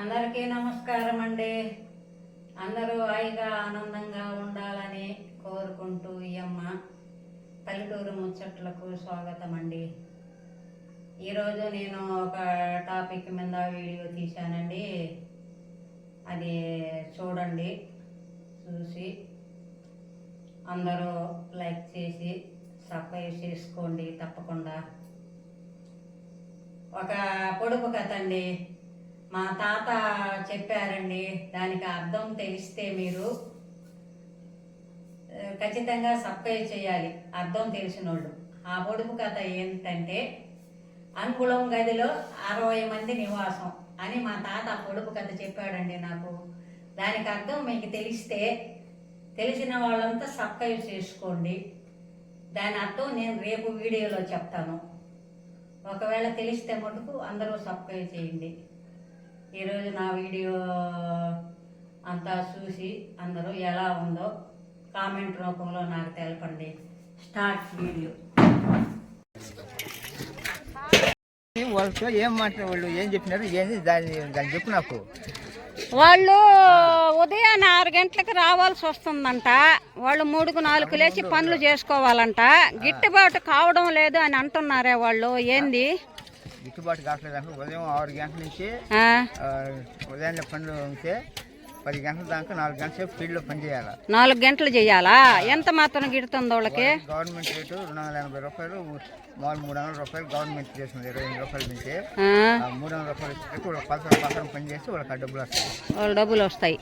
అందరికీ నమస్కారం అండి అందరూ హాయిగా ఆనందంగా ఉండాలని కోరుకుంటూ ఈ అమ్మ పల్లెటూరు ముచ్చట్లకు స్వాగతం అండి ఈరోజు నేను ఒక టాపిక్ మీద వీడియో తీశానండి. అది చూడండి చూసి అందరూ లైక్ చేసి సబ్స్క్రైబ్ చేసుకోండి తప్పకుండా. ఒక పొడుపు కథ అండి. మా తాత చెప్పారండి దానికి అర్థం తెలిస్తే మీరు ఖచ్చితంగా సబ్స్క్రైబ్ చేయాలి అర్థం తెలిసిన వాళ్ళు ఆ పొడుపు కథ ఏంటంటే అనుకులం గదిలో అరవై మంది నివాసం అని మా తాత పొడుపు కథ చెప్పాడండి నాకు. దానికి అర్థం మీకు తెలిస్తే తెలిసిన వాళ్ళంతా సబ్స్క్రైబ్ చేసుకోండి. దాని అర్థం నేను రేపు వీడియోలో చెప్తాను. ఒకవేళ తెలిస్తే మటుకు అందరూ సబ్స్క్రైబ్ చేయండి. ఈరోజు నా వీడియో అంతా చూసి అందరూ ఎలా ఉందో కామెంట్ రూపంలో నాకు తెలపండి. Start video. వాళ్ళతో ఏం మాట్లాడే వాళ్ళు? ఏం చెప్పినారు? ఏంది దాన్ని దాన్ని చెప్పు నాకు. వాళ్ళు ఉదయాన్నే ఆరు గంటలకు రావాల్సి వస్తుందంట. వాళ్ళు మూడుకు నాలుగు లేచి పనులు చేసుకోవాలంట. గిట్టుబాటు కావడం లేదు అని అంటున్నారే వాళ్ళు. ఏంది? గిట్టుబాటు కావట్లేదు ఉదయం ఆరు గంటల నుంచి ఉదయాన్నే పనులు ఉంటే పది గంటల దాకా నాలుగు గంటల సేపు ఫీల్డ్లో పని చేయాలి? నాలుగు గంటలు చెయ్యాలా ఎంత మాత్రం గిడుతుంది వాళ్ళకి? గవర్నమెంట్ రేటు రెండు వందల ఎనభై రూపాయలు మామూలు మూడు వందల రూపాయలు గవర్నమెంట్ చేస్తుంది ఇరవై ఎనిమిది రూపాయల నుంచి. మూడు వందల రూపాయలు వచ్చేటట్టు వాళ్ళకి పదకొండు పదకొండు పని చేసి వాళ్ళకి డబ్బులు వస్తాయి. వాళ్ళ డబ్బులు వస్తాయి.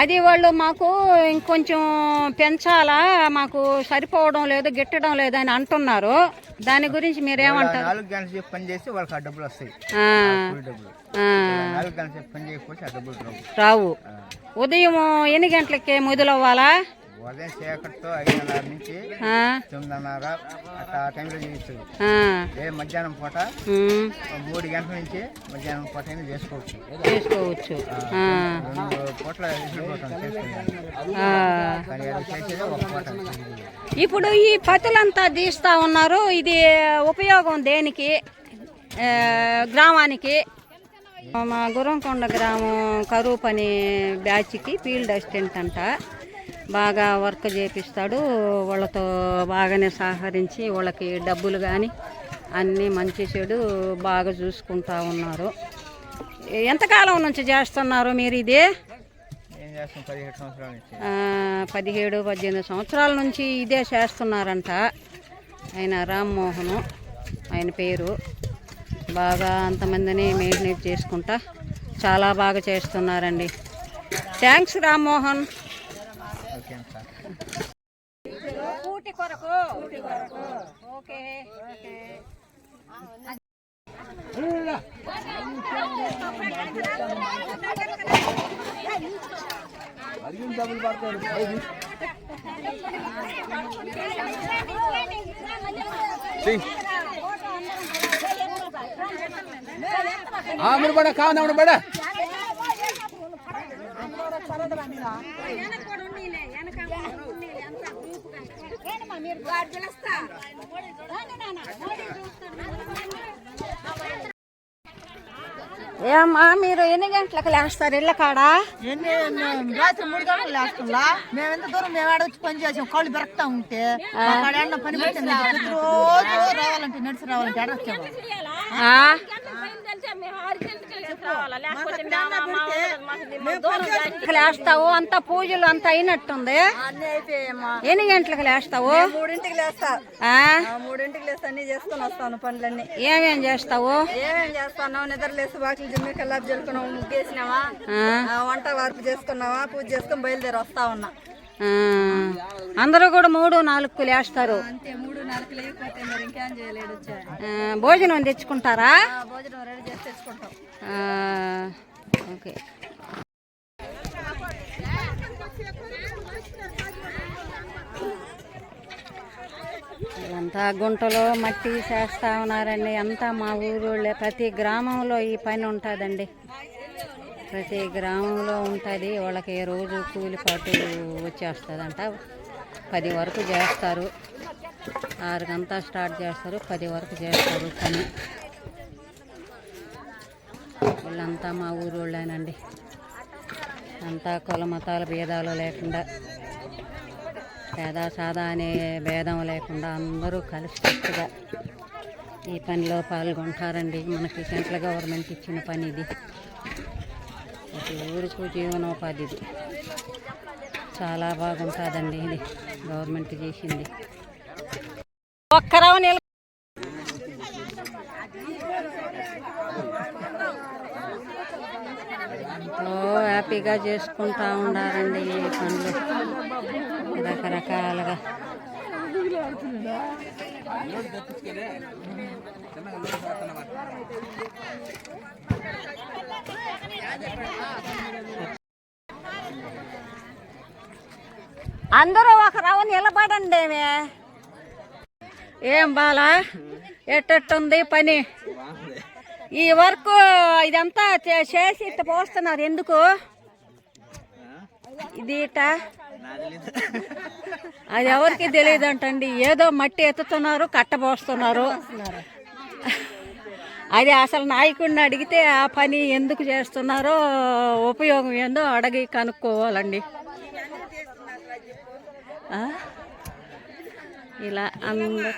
అది వాళ్ళు మాకు ఇంకొంచెం పెంచాలా? మాకు సరిపోవడం లేదు గిట్టడం లేదు అని అంటున్నారు. దాని గురించి మీరేమంటారు? నాలుగు గంటల సేపు పని చేస్తే వాళ్ళకి ఆ డబ్బులు వస్తాయి. డబ్బులు. నాలుగు గంటల సేపు పని చేయకపోతే ఆ డబ్బులు రావు. ఉదయం ఎన్ని గంటలకి మొదలవ్వాలా? ఉదయం చీకటితో ఐదున్నర నుంచి ఆ, తొమ్మిదిన్నర అట్లా ఆ టైంలో చేయిస్తుంది ఆ, ఏ మధ్యాహ్నం పూట మూడు గంటల నుంచి మధ్యాహ్నం పూట అయినా చేసుకోవచ్చు. రెండు పూట్ల చేసేది ఒక పూట ఇప్పుడు ఈ పతులంతా తీస్తా ఉన్నారు. ఇది ఉపయోగం దేనికి? గ్రామానికి? మా గురంకొండ గ్రామం కరువు పని బ్యాచ్కి ఫీల్డ్ అసిస్టెంట్ అంట. బాగా వర్క్ చేపిస్తాడు. వాళ్ళతో బాగానే సహకరించి వాళ్ళకి డబ్బులు కానీ అన్నీ మంచి చెడు బాగా చూసుకుంటా ఉన్నారు. ఎంతకాలం నుంచి చేస్తున్నారు మీరు ఇది? పదిహేడు పద్దెనిమిది సంవత్సరాల నుంచి ఇదే చేస్తున్నారంట. ఆయన రామ్మోహను ఆయన పేరు. బాగా అంతమందిని మెయింటైన్ చేసుకుంటా. చాలా బాగా చేస్తున్నారండి. థ్యాంక్స్ రామ్మోహన్. ఓకే సార్ కూటి కొరకు. ఓకే. మీరు బడ కావున బడ ఏమ్మా మీరు ఎన్ని గంటలకు లేస్తారు ఇళ్ళ కాడ? రాత్రి మూడు గంటలు లేస్తుందా? మేము ఎంత దూరం మేము ఆడ వచ్చి పని చేసాం. కాళ్ళు బెరక్తా ఉంటే ఏడన్నా పని పెట్టింది ప్రతిరోజు రావాలంటే నడిచి రావాలంటే ఆడ వచ్చాము ఆ? గంటలకు లేస్తావు అంత పూజలు అంత అయినట్టుంది. ఎన్ని గంటలకు లేస్తావు? మూడింటికి లేస్తా. ఆ? ఆ, మూడింటికి లేస్తే అన్ని చేసుకొని వస్తాను పనులన్నీ. ఏమేం చేస్తావు? ఏమేం చేస్తాను నిద్ర లేసి వాకిలు జిమ్మి కల్లాపు జల్లుకున్నాము ముగ్గేసినావా? వంట వార్పు చేసుకున్నావా? పూజ చేసుకొని బయలుదేరి వస్తా ఉన్నా. అందరూ కూడా మూడు నాలుగు లేస్తారు. భోజనం తెచ్చుకుంటారా? ఓకే. అంతా గుంటలో మట్టి చేస్తా ఉన్నారండి. అంతా మా ఊరోళ్ళే. ప్రతి గ్రామంలో ఈ పని ఉంటుందండి. ప్రతి గ్రామంలో ఉంటుంది. వాళ్ళకి రోజు కూలిపాటు వచ్చేస్తుందంట. పది వరకు చేస్తారు. ఆరు గంటల స్టార్ట్ చేస్తారు పది వరకు చేస్తారు పని. వీళ్ళంతా మా ఊరు వాళ్ళేనండి అంతా కుల మతాల భేదాలు లేకుండా పేద సాదా అనే భేదం లేకుండా అందరూ కలిసికట్టుగా ఈ పనిలో పాల్గొంటారండి. మనకి సెంట్రల్ గవర్నమెంట్ ఇచ్చిన పని ఇది. ప్రతి ఊరుకు జీవనోపాధి ఇది చాలా బాగుంటుందండి ఇది. గవర్నమెంట్ చేసింది. ఒక్కరవ నిల ఎంతో హ్యాపీగా చేసుకుంటా ఉండారండి ఈ పనులు రకరకాలుగా అందరూ ఒక రవ నిలబడండి. ఏం బాలా? ఎట్టట్టుంది పని? ఈ వర్క్ ఇదంతా చే- చేసి ఇట్ట పోస్తున్నారు. ఎందుకు? ఇది ఇట అది ఎవరికి తెలియదు అంటండి ఏదో మట్టి ఎత్తుతున్నారు కట్టబోస్తున్నారు అది అసలు నాయకుడిని అడిగితే ఆ పని ఎందుకు చేస్తున్నారో ఉపయోగం ఏందో అడిగి కనుక్కోవాలండి. ఇలా అందరు